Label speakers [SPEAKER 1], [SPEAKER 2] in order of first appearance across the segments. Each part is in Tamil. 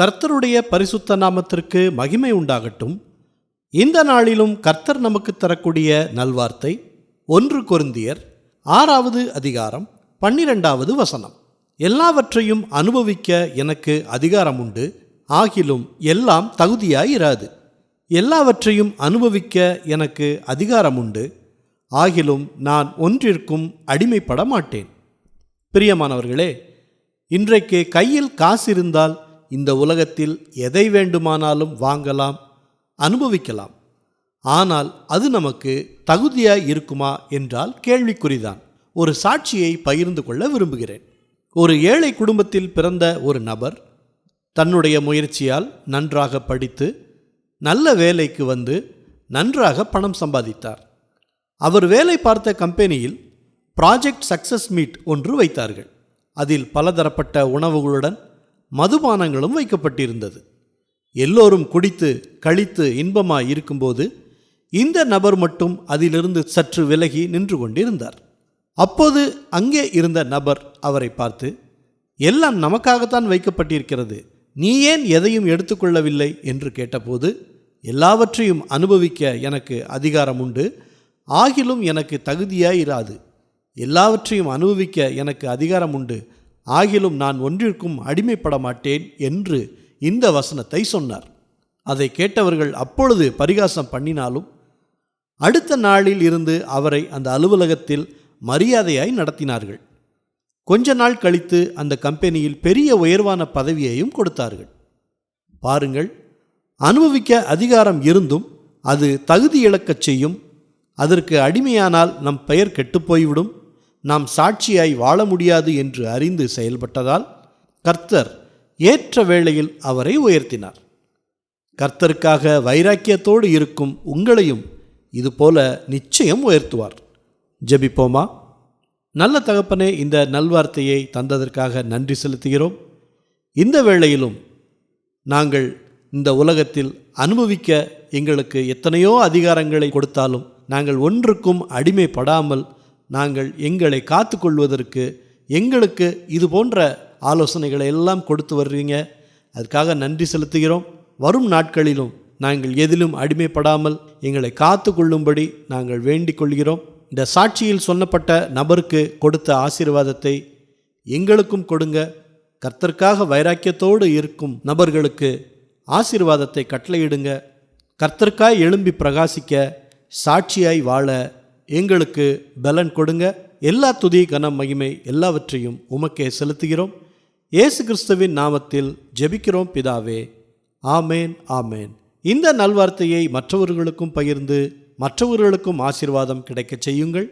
[SPEAKER 1] கர்த்தருடைய பரிசுத்த நாமத்திற்கு மகிமை உண்டாகட்டும். இந்த நாளிலும் கர்த்தர் நமக்கு தரக்கூடிய நல்வார்த்தை ஒன்று கொருந்தியர் ஆறாவது அதிகாரம் பன்னிரெண்டாவது வசனம். எல்லாவற்றையும் அனுபவிக்க எனக்கு அதிகாரம் உண்டு ஆகிலும் எல்லாம் தகுதியாயிராது. எல்லாவற்றையும் அனுபவிக்க எனக்கு அதிகாரம் உண்டு ஆகிலும் நான் ஒன்றிற்கும் அடிமைப்பட மாட்டேன் பிரியமானவர்களே இன்றைக்கு கையில் காசு இருந்தால் இந்த உலகத்தில் எதை வேண்டுமானாலும் வாங்கலாம் அனுபவிக்கலாம். ஆனால் அது நமக்கு தகுதியாக இருக்குமா என்றால் கேள்விக்குறிதான். ஒரு சாட்சியை பகிர்ந்து கொள்ள விரும்புகிறேன். ஒரு ஏழை குடும்பத்தில் பிறந்த ஒரு நபர் தன்னுடைய முயற்சியால் நன்றாக படித்து நல்ல வேலைக்கு வந்து நன்றாக பணம் சம்பாதித்தார். அவர் வேலை பார்த்த கம்பெனியில் ப்ராஜெக்ட் சக்சஸ் மீட் ஒன்று வைத்தார்கள். அதில் பலதரப்பட்ட உணவுகளுடன் மதுபானங்களும் வைக்கப்பட்டிருந்தது. எல்லோரும் குடித்து கழித்து இன்பமாய் இருக்கும்போது இந்த நபர் மட்டும் அதிலிருந்து சற்று விலகி நின்று கொண்டிருந்தார். அப்போது அங்கே இருந்த நபர் அவரை பார்த்து எல்லாம் நமக்காகத்தான் வைக்கப்பட்டிருக்கிறது. நீ ஏன் எதையும் எடுத்துக்கொள்ளவில்லை? என்று கேட்டபோது எல்லாவற்றையும் அனுபவிக்க எனக்கு அதிகாரம் உண்டு ஆகிலும் எனக்கு தகுதியாயிராது. எல்லாவற்றையும் அனுபவிக்க எனக்கு அதிகாரம் உண்டு ஆகிலும் நான் ஒன்றிற்கும் அடிமைப்பட மாட்டேன் என்று இந்த வசனத்தை சொன்னார். அதை கேட்டவர்கள் அப்பொழுது பரிகாசம் பண்ணினாலும் அடுத்த நாளில் இருந்து அவரை அந்த அலுவலகத்தில் மரியாதையாய் நடத்தினார்கள். கொஞ்ச நாள் கழித்து அந்த கம்பெனியில் பெரிய உயர்வான பதவியையும் கொடுத்தார்கள். பாருங்கள் அனுபவிக்க அதிகாரம் இருந்தும் அது தகுதி இழக்கச் செய்யும் அதற்கு அடிமையானால் நம் பெயர் கெட்டுப்போய்விடும் நாம் சாட்சியாய் வாழ முடியாது என்று அறிந்து செயல்பட்டதால் கர்த்தர் ஏற்ற வேளையில் அவரை உயர்த்தினார். கர்த்தருக்காக வைராக்கியத்தோடு இருக்கும் உங்களையும் இதுபோல நிச்சயம் உயர்த்துவார். ஜெபிப்போமா? நல்ல தகப்பனே இந்த நல்வார்த்தையை தந்ததற்காக நன்றி செலுத்துகிறோம். இந்த வேளையிலும் நாங்கள் இந்த உலகத்தில் அனுபவிக்க எங்களுக்கு எத்தனையோ அதிகாரங்களை கொடுத்தாலும் நாங்கள் ஒன்றுக்கும் அடிமைப்படாமல் நாங்கள் எங்களை காத்துக்கொள்வதற்கு எங்களுக்கு இது போன்ற ஆலோசனைகளை எல்லாம் கொடுத்து வர்றீங்க. அதுக்காக நன்றி செலுத்துகிறோம். வரும் நாட்களிலும் நாங்கள் எதிலும் அடிமைப்படாமல் எங்களை காத்து கொள்ளும்படி நாங்கள் வேண்டிக் கொள்கிறோம் இந்த சாட்சியில் சொன்னப்பட்ட நபருக்கு கொடுத்த ஆசீர்வாதத்தை எங்களுக்கும் கொடுங்க. கர்த்தர்க்காக வைராக்கியத்தோடு இருக்கும் நபர்களுக்கு ஆசீர்வாதத்தை கட்டளையிடுங்க. கர்த்தர்க்காய் எழும்பி பிரகாசிக்க சாட்சியாய் வாழ எங்களுக்கு பலன் கொடுங்க. எல்லா துதி கன மகிமை எல்லாவற்றையும் உமக்கே செலுத்துகிறோம். இயேசு கிறிஸ்துவின் நாமத்தில் ஜெபிக்கிறோம் பிதாவே. ஆமேன் ஆமேன். இந்த நல்வார்த்தையை மற்றவர்களுக்கும் பகிர்ந்து மற்றவர்களுக்கும் ஆசீர்வாதம் கிடைக்கச் செய்யுங்கள்.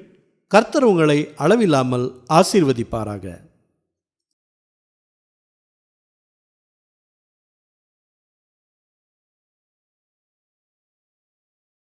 [SPEAKER 1] கர்த்தர் உங்களை அளவில்லாமல் ஆசீர்வதிப்பாராக.